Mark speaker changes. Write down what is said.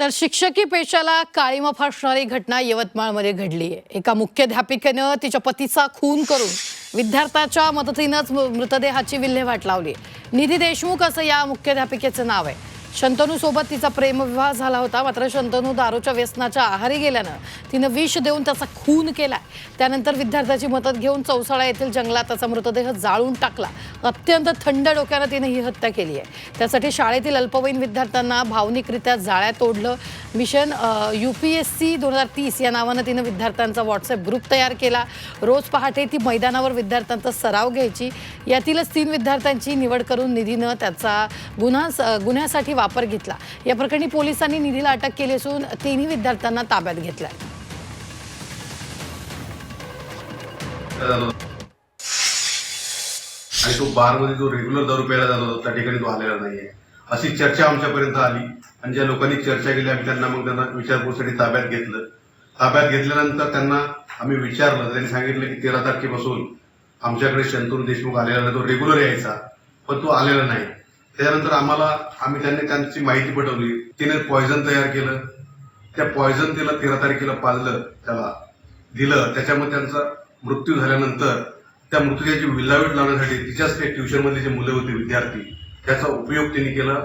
Speaker 1: तर शिक्षकी पेशाला काळीमा फासणारी घटना यवतमाळमध्ये घडली आहे. एका मुख्याध्यापिकेनं तिच्या पतीचा खून करून विद्यार्थ्याच्या मदतीनंच मृ- मृतदेहाची विल्हेवाट लावली. निधी देशमुख असं या मुख्याध्यापिकेचं नाव आहे. शंतनू सोबत तिचा प्रेमविवाह झाला होता. मात्र शंतनू दारूच्या व्यसनाच्या आहारी गेल्यानं तिनं विष देऊन त्याचा खून केलाय. त्यानंतर विद्यार्थ्याची मदत घेऊन चौसाळा येथील जंगलात त्याचा मृतदेह जाळून टाकला. अत्यंत थंड डोक्यानं तिनं ही हत्या केली आहे. त्यासाठी शाळेतील अल्पवयीन विद्यार्थ्यांना भावनिकरित्या जाळ्यात ओढलं mission U P S C दोन हजार तीस या नावानं तिनं विद्यार्थ्यांचा व्हॉट्सअप ग्रुप तयार केला. रोज पहाटे ती मैदानावर विद्यार्थ्यांचा सराव घ्यायची. यातीलच तीन विद्यार्थ्यांची निवड करून निधीनं त्याचा गुन्हा गुन्ह्यासाठी वापर घेतला. या प्रकरणी पोलिसांनी निधीला अटक केली असून तिन्ही विद्यार्थ्यांना ताब्यात घेतलंय.
Speaker 2: आणि तो बारमध्ये जो रेग्युलर दारू प्यायला जात होता त्या ठिकाणी तो आलेला नाहीये. अशी चर्चा आमच्यापर्यंत आली. आणि ज्या लोकांनी चर्चा केली आम्ही त्यांना मग त्यांना विचारपूरसाठी ताब्यात घेतलं. ताब्यात घेतल्यानंतर त्यांना आम्ही विचारलं. त्यांनी सांगितलं की तेरा तारखेपासून आमच्याकडे शंतनू देशमुख आलेला नाही. तो रेग्युलर यायचा पण तो आलेला नाही. त्याच्यानंतर आम्हाला आम्ही त्यांनी त्यांची माहिती पटवली. तिने पॉयझन तयार केलं. त्या पॉयझन तिला तेरा तारखेला पाजलं. त्याला दिलं. त्याच्यामुळे त्यांचा मृत्यू झाल्यानंतर त्या मृत्यूची विल्हावीट लावण्यासाठी तिच्याच त्या ट्युशनमधली जे मुलं होती विद्यार्थी त्याचा उपयोग त्यांनी केला.